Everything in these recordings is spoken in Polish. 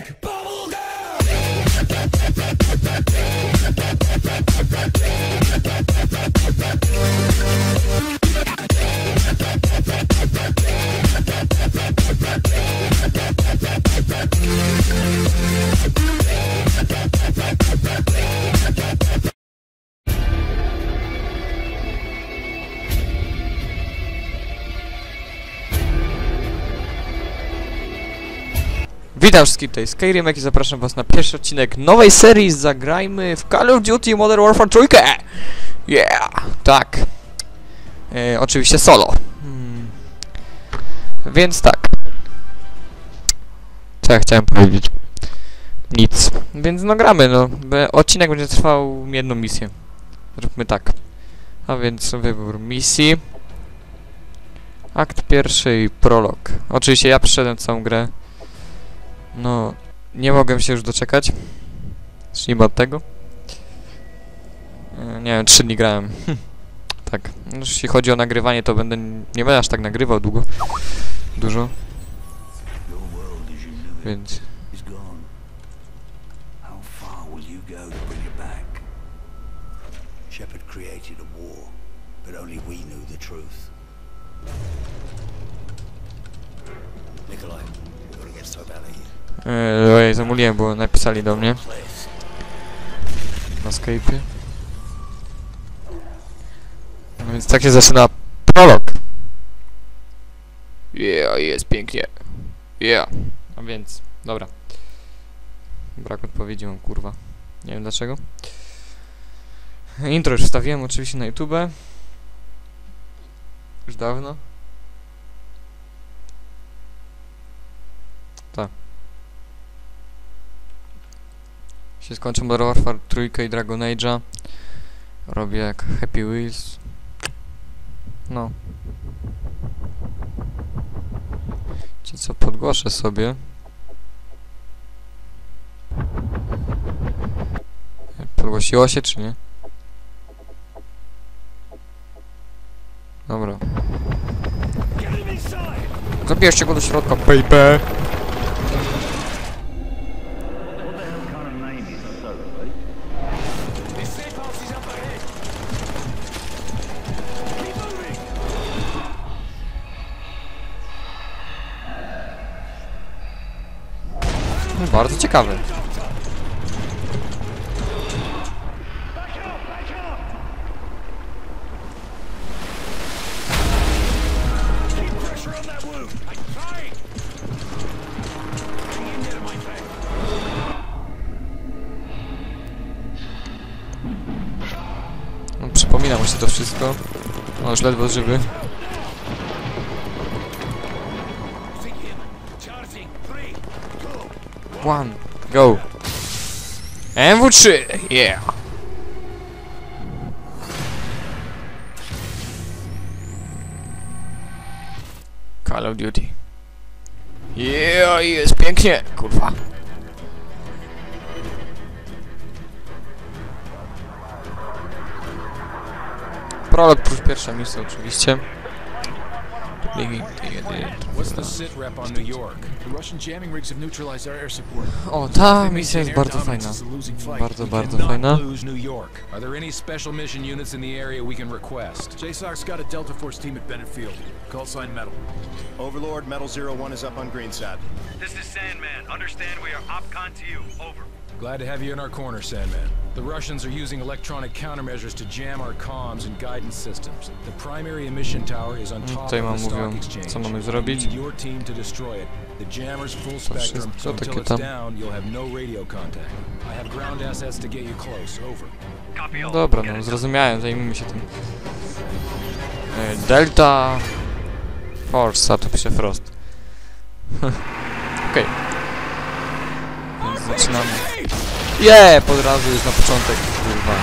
Electronic bubblegum! Witam wszystkich, tutaj Skyrim, i zapraszam was na pierwszy odcinek nowej serii. Zagrajmy w Call of Duty Modern Warfare 3 Yeah, tak. E, Oczywiście solo. Hmm. Więc tak. Co ja chciałem powiedzieć? Nic. Więc no gramy, no. Odcinek będzie trwał jedną misję. Zróbmy tak. A więc wybór misji. Akt pierwszy i prolog. Oczywiście ja przeszedłem całą grę no, nie mogłem się już doczekać. Zacznijmy od tego. E, Nie wiem, trzy dni grałem. tak. No, Jeśli chodzi o nagrywanie, to będę... Nie będę aż tak nagrywał długo. Dużo. Więc... of here. E, ojej, zamuliłem, bo napisali do mnie na Skype'ie. No więc tak się zaczyna prolog. Yeah, jest pięknie. Yeah. A więc, dobra. Brak odpowiedzi mam, kurwa. Nie wiem dlaczego. Intro już wstawiłem oczywiście na YouTube. Już dawno. Tak. Się skończy Modern Warfare trójkę i Dragon Age'a. Robię jak Happy Wheels. No. Ci co podgłoszę sobie. Podgłosiło się czy nie? Dobra. Zabierzcie go do środka, baby! Friend! No, przypomina mu się to wszystko. O, już ledwo żywy. MW3! Yeah! Call of Duty. Yeah, jest pięknie! Kurwa. Prolog plus pierwsza misja oczywiście. O, oh, ta They misja maintain jest air bardzo dominance fajna. is a losing fight. Bardzo, We bardzo cannot fajna. lose New York. Are there any special mission units in the area we can request? JSOC's got a Delta Force team at Bennett Field. Call sign metal. Overlord, Metal Zero One is up on Greenside. This is Sandman. Understand we are OPCON to you. Over. Glad to have you in our corner, Sandman. The Russians are using electronic countermeasures to jam our comms and guidance systems. The primary emission tower is on top Tutaj of the stock exchange. co mamy We zrobić. need your team to destroy it. The jammer's full spectrum, so until it's tam. down, you'll have no radio contact. I have ground assets to get you close. Over. Dobra, no zrozumiałem, zajmijmy się tym. E, Delta Force, a tu pisze Frost. Okej. Więc zaczynamy. Je, pod razu już na początek, kurwa.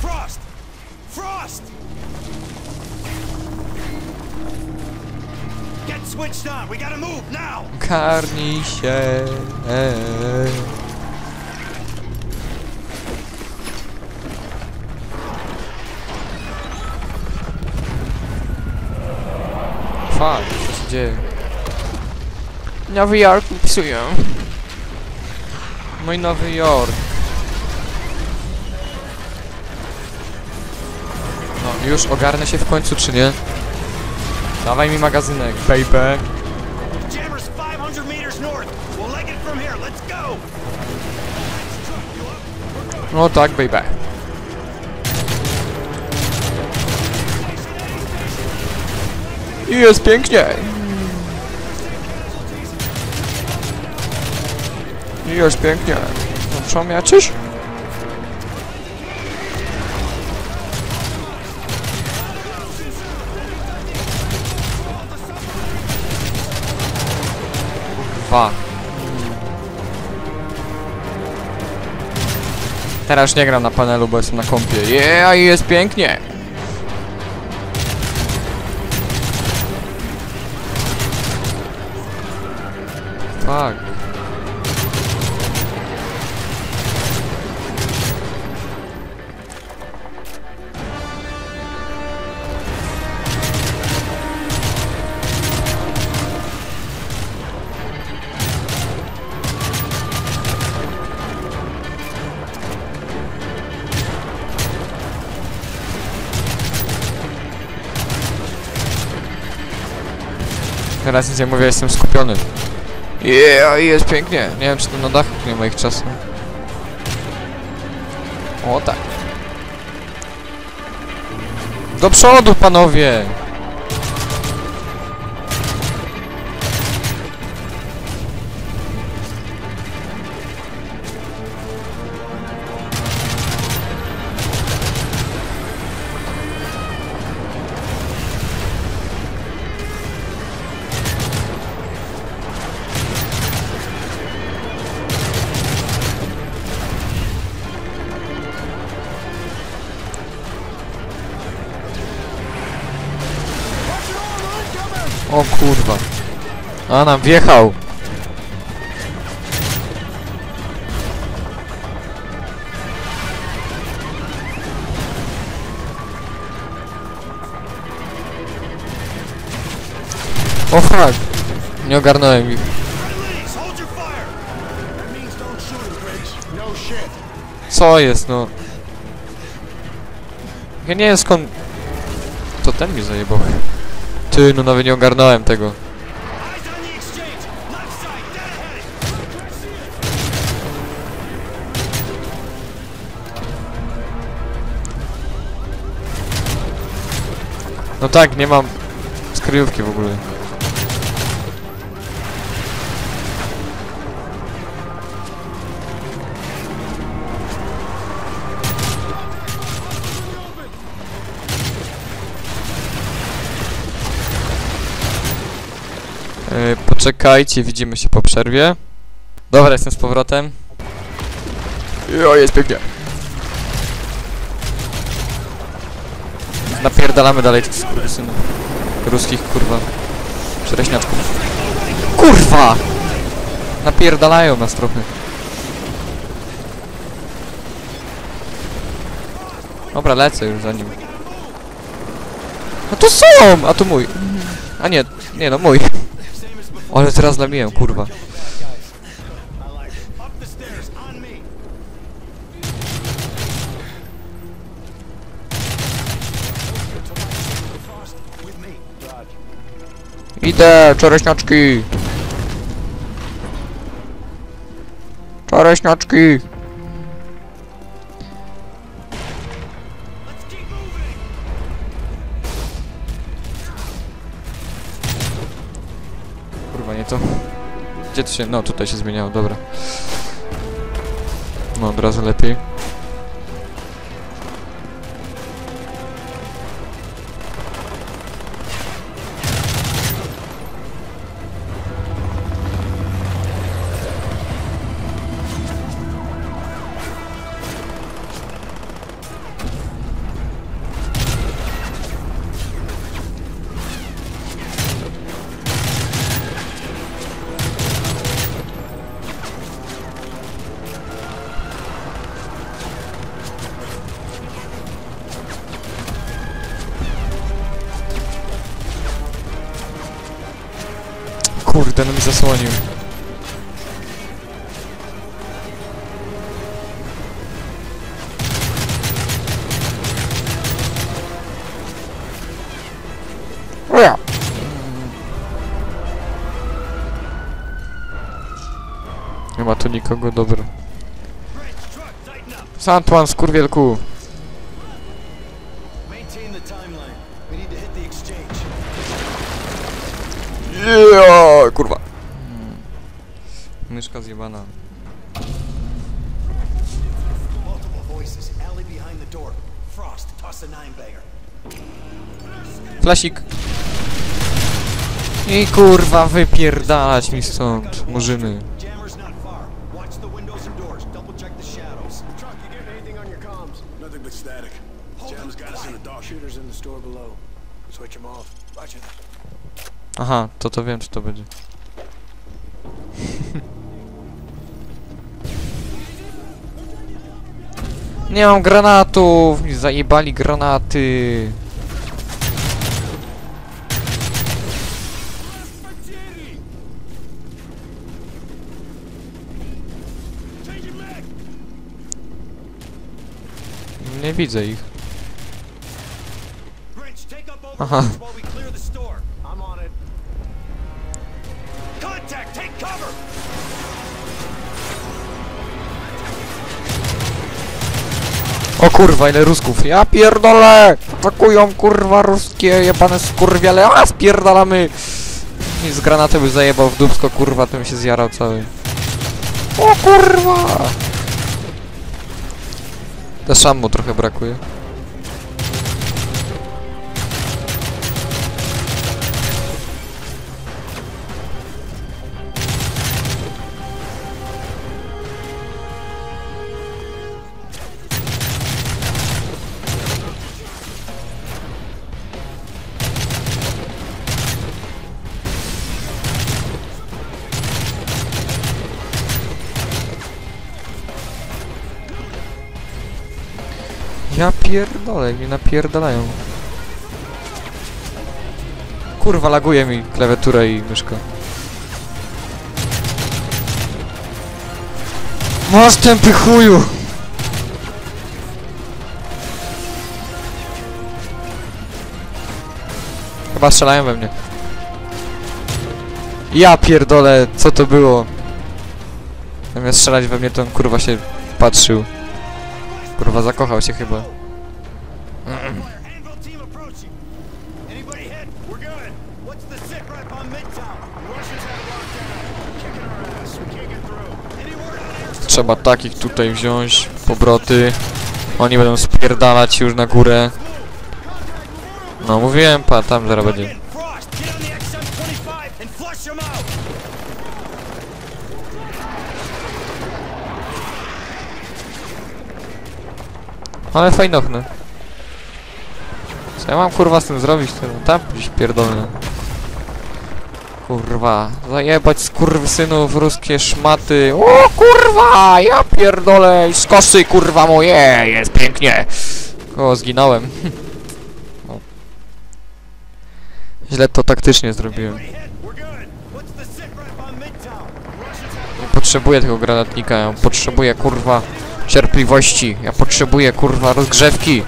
Frost! Frost! Get switched on! We gotta move now! Karnij się. Fuck, co się dzieje? Nowy Jork psują. Mój Nowy Jork. No, już ogarnę się w końcu, czy nie? Dawaj mi magazynek, baby. Jammer's 500 meters north. We'll leg it from here. Let's go. No tak, baby. I jest pięknie. Jest pięknie. Co, miaczysz? Dwa. Teraz nie gram na panelu, bo jestem na kompie. Yeah, jest pięknie. Fuck. Teraz nic nie mówię, jestem skupiony. Yeah, jest pięknie. Nie wiem, czy to na dachu nie ma ich czasu. O tak. Do przodu, panowie! A nam wjechał. O fuck. Nie ogarnąłem ich. Co jest, no? Ja nie wiem skąd... To ten mi zajebał. Ty, no nawet nie ogarnąłem tego. No tak, nie mam skryjówki w ogóle. E, poczekajcie, widzimy się po przerwie. Dobra, jestem z powrotem. Jo, jest pięknie. Napierdalamy dalej tych skurwysynów. Ruskich, kurwa. Przereśniaczków. Kurwa! Napierdalają nas trochę. Dobra, lecę już za nim. A tu są! A tu mój. A nie, nie no, mój. Ale teraz lamiłem, kurwa. Idę, czereśniaczki! Czereśniaczki! Kurwa, nie to. Gdzie to się... No, tutaj się zmieniało, dobra. No, od razu lepiej. Ma tu nikogo, dobra. Santwan, skurwielku. Yeah, kurwa. Myszka zjebana. Flasik. I kurwa, wypierdalać mi stąd, murzyny. Aha, to to wiem, czy to będzie. Nie mam granatów! Zajebali granaty! Nie widzę ich. Bridge, take up Uh-huh. overwatch while we clear the store. I'm on it. Contact, take cover! O kurwa, ile rusków. Ja pierdolę! Atakują kurwa ruskie jebane skurwiele. A spierdalamy! I z granatem by zajebał w dubsko kurwa, tym się zjarał cały. O kurwa! Też mu trochę brakuje. Pierdolę, mnie napierdalają. Kurwa, laguje mi klawiatura i myszka. Masz tępy chuju! Chyba strzelają we mnie. Ja pierdolę, co to było? Zamiast strzelać we mnie, to on kurwa się patrzył. Kurwa, zakochał się chyba. Anvil team approaching. Anybody hit? We're good. What's the sit rep on Midtown? Russians have it locked down. Kicking our ass. We can't get through. Any word on air? Trzeba takich tutaj wziąć, pobroty. Oni będą spierdalać już na górę. No, mówiłem, pa, tam zaraz będzie. In. Frost, get on the XM-25 and flush them out! Ale fajnochne. Co ja mam kurwa z tym zrobić? To tam gdzieś pierdolne. Kurwa, zajebać skurwysynów ruskie szmaty. O kurwa, ja pierdolę, z kosy kurwa moje, jest pięknie. O, zginąłem. O. Źle to taktycznie zrobiłem. Nie potrzebuję tego granatnika, ja potrzebuję kurwa cierpliwości. Ja potrzebuję kurwa rozgrzewki.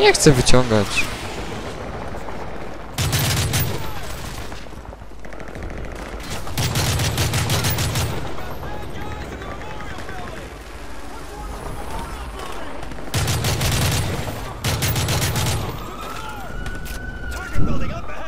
Nie chcę wyciągać. Building up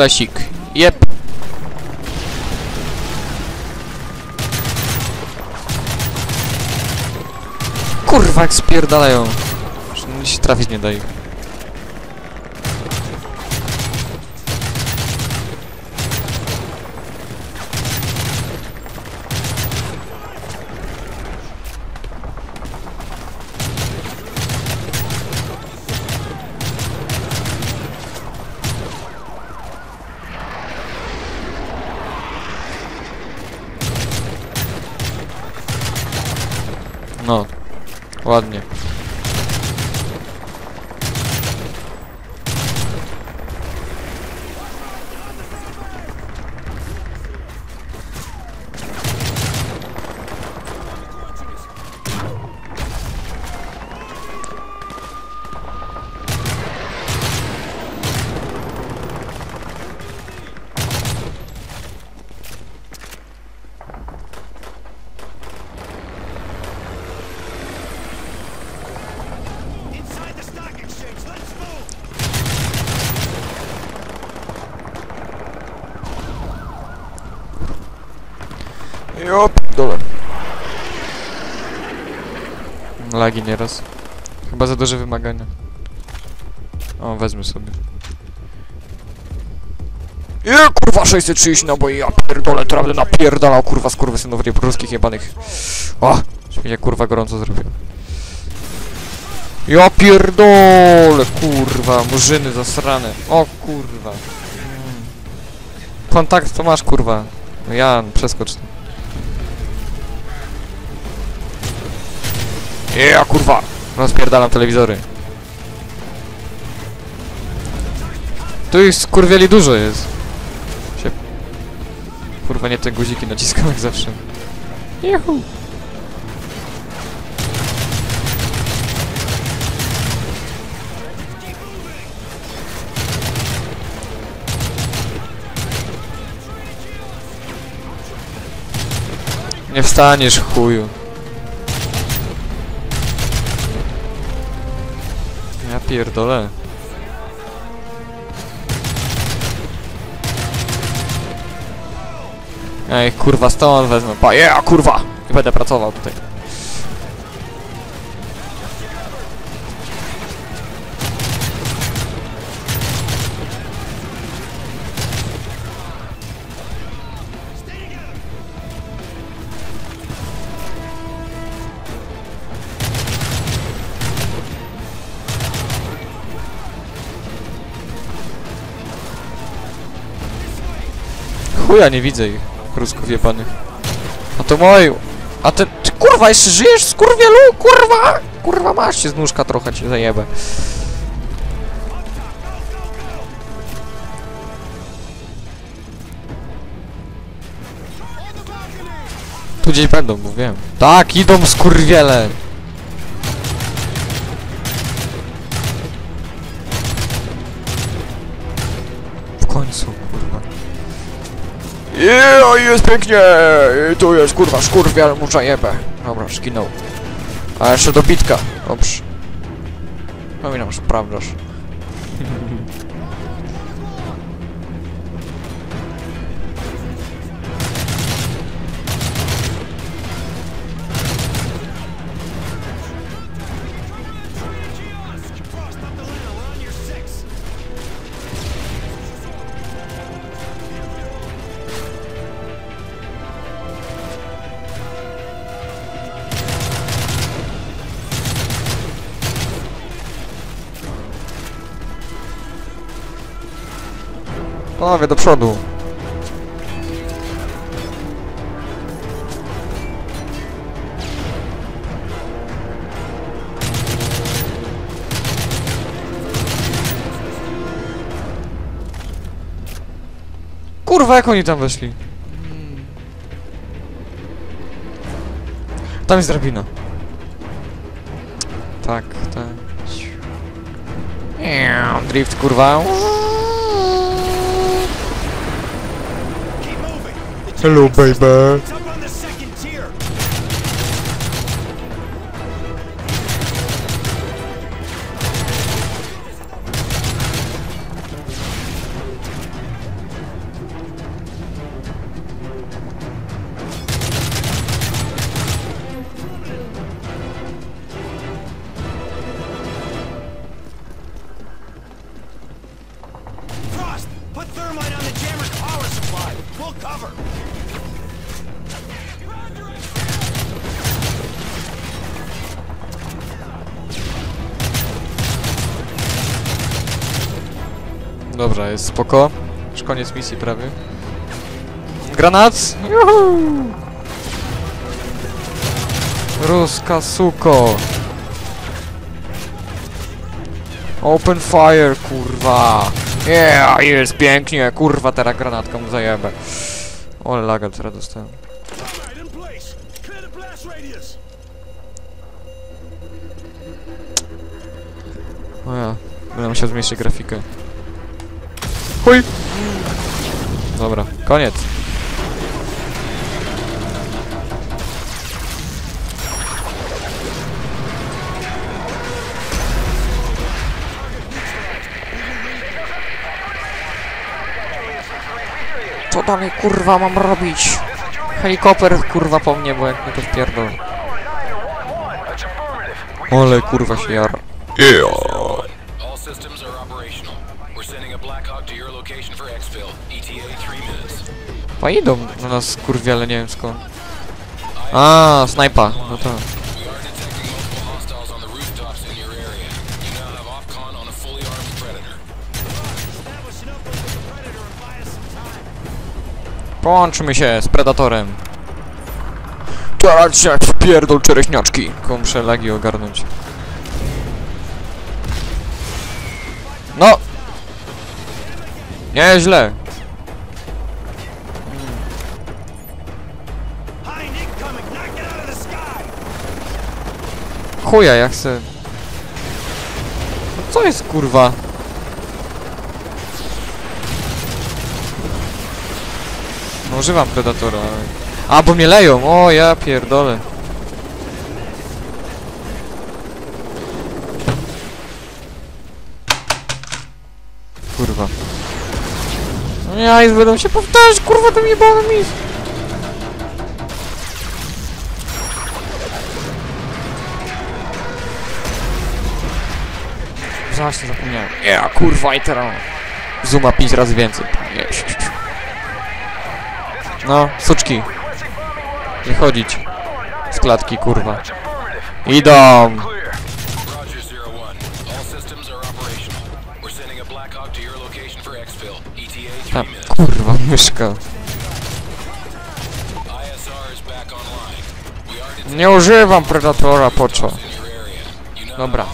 Flesik. Jep. Kurwa, jak spierdalają. Się trafić nie daje. No, ładnie. Inside the stock exchange. Let's move. Jop, dole. Lagi nieraz. Chyba za duże wymagania. O, wezmę sobie. Je, kurwa, 630 naboi, ja pierdolę, naprawdę napierdalał, kurwa, z kurwy synów ruskich jebanych. O, mnie kurwa gorąco zrobił. Ja pierdolę, kurwa, murzyny zasrane. O, kurwa. Mm. Kontakt to masz, kurwa. No Jan, przeskocz Ja kurwa! Rozpierdalam telewizory. Tu ich skurwieli dużo jest. Się... Kurwa nie te guziki naciskam jak zawsze. Juhu! Nie wstaniesz chuju. Pierdolę. Ej, kurwa, stąd wezmę. Pa, yeah, kurwa! Nie będę pracował tutaj. Chuja, nie widzę ich. Rusków jebanych. A to moją. A ty, ty kurwa, jeszcze żyjesz, skurwielu? Kurwa! Kurwa, masz się z nóżka trochę, cię zajebę. Tu gdzieś będą, mówiłem. Tak, idą skurwiele! W końcu. Yeah, jest pięknie! I tu jest kurwa szkurwiel, muszę jebę. Dobra, skinął. A jeszcze dobitka. Dobrze. Powinnam, że prawdaż. Panowie, do przodu. Kurwa, jak oni tam weszli? Tam jest drabina. Tak, tak. Drift, kurwa. Hello, baby. Spoko. Już koniec misji prawie. Granat! Juhu! Ruska suko. Open fire, kurwa. Yeah, jest pięknie, kurwa, teraz granatką mu zajebę. Ole laga teraz dostałem. O ja, będę musiał zmniejszyć grafikę. Chuj! Dobra, koniec. Co dalej kurwa mam robić? Helikopter kurwa po mnie, bo jak mnie to wpierdol. Ole kurwa się jara. Are operational. We're sending a Black Hawk to your location for exfil. ETA 3 minutes. Pa idą na nas kurwie, ale nie wiem skąd. A, snajpa, no to. Połączmy się z Predatorem. Teraz się jak wpierdol czereśniaczki. Tylko muszę lagi ogarnąć. The sky! Chuja, jak se... No co jest kurwa? No używam Predatora. A, bo mnie leją! O, ja pierdolę. Ja i będą się powtarzać, kurwa, to mnie bawi mi. Właśnie zapomniałem. Ja, kurwa, i teraz... Zuma 5 razy więcej. Jeść. No, suczki. Nie chodzić. Z klatki, kurwa. Idą! Kurwa, myszka. Nie używam Predatora, po co? Dobra.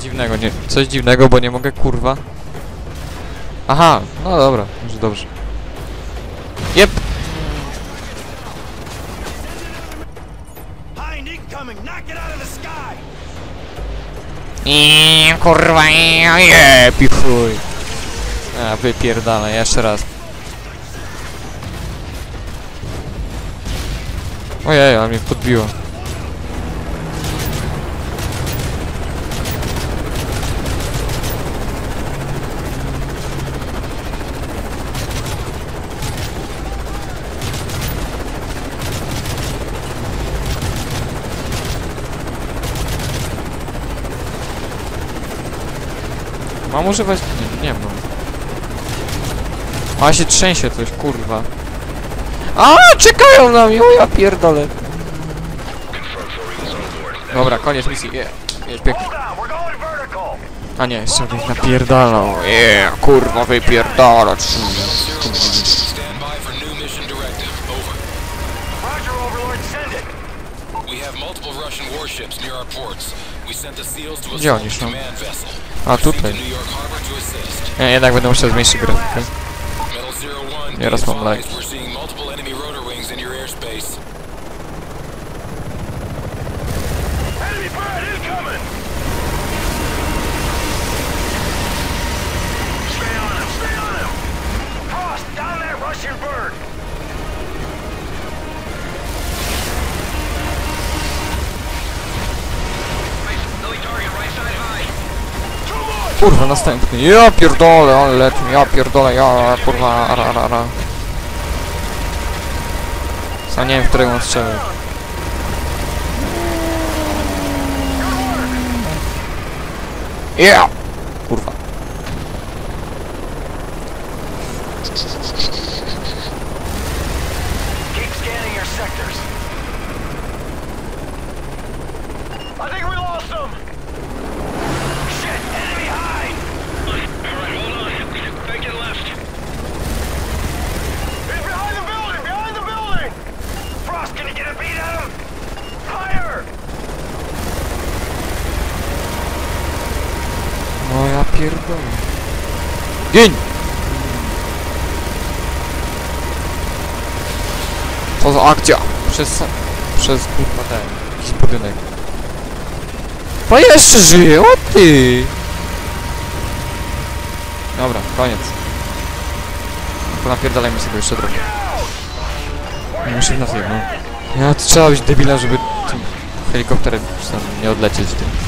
Dziwnego, nie... Coś dziwnego, bo nie mogę, kurwa. Aha, no dobra, już dobrze. Jep! I kurwa, je, pichuj. A, wypierdalę, jeszcze raz. Ojej, ale mnie podbiło. Mam używać? Nie, nie mam. A się trzęsie coś, kurwa. A, czekają na mnie, o ja pierdolę. Dobra, koniec misji, je. Jest pięknie. A nie, bych napierdalał. Je, kurwa, wypierdalać. Gdzie oni są? A tutaj. Nie, jednak będę musiał zmniejszyć grafikę. Nieraz mam lag. Kurwa, następny. Ja pierdolę, ale leci, ja pierdolę, ja kurwa, ara, ara, ara. Sam nie wiem, w którego on strzelił. Ja! Gin! Co za akcja? Przez... Przez kurwa ten... Jakiś budynek. To jeszcze żyje, o ty! Dobra, koniec. To napierdalajmy sobie jeszcze trochę. Muszę na jedno. Ja to trzeba być debila, żeby tym helikopterem nie odlecieć tym.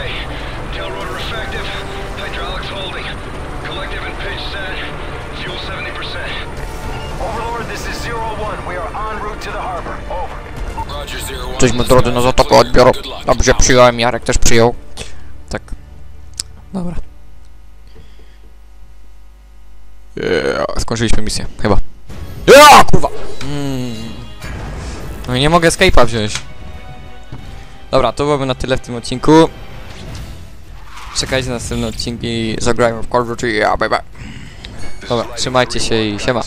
One. Jesteśmy drodzy na zatokę odbioru. Dobrze, przyjąłem, Jarek też przyjął. Tak. Dobra. Yeah, skończyliśmy misję, chyba. Ja, kurwa! Mm. No i nie mogę escape'a wziąć. Dobra, to byłoby na tyle w tym odcinku. Czekajcie na następne odcinki. Zagrajmy w Call of Duty. Yeah, bye bye. Dobra, trzymajcie się i siema.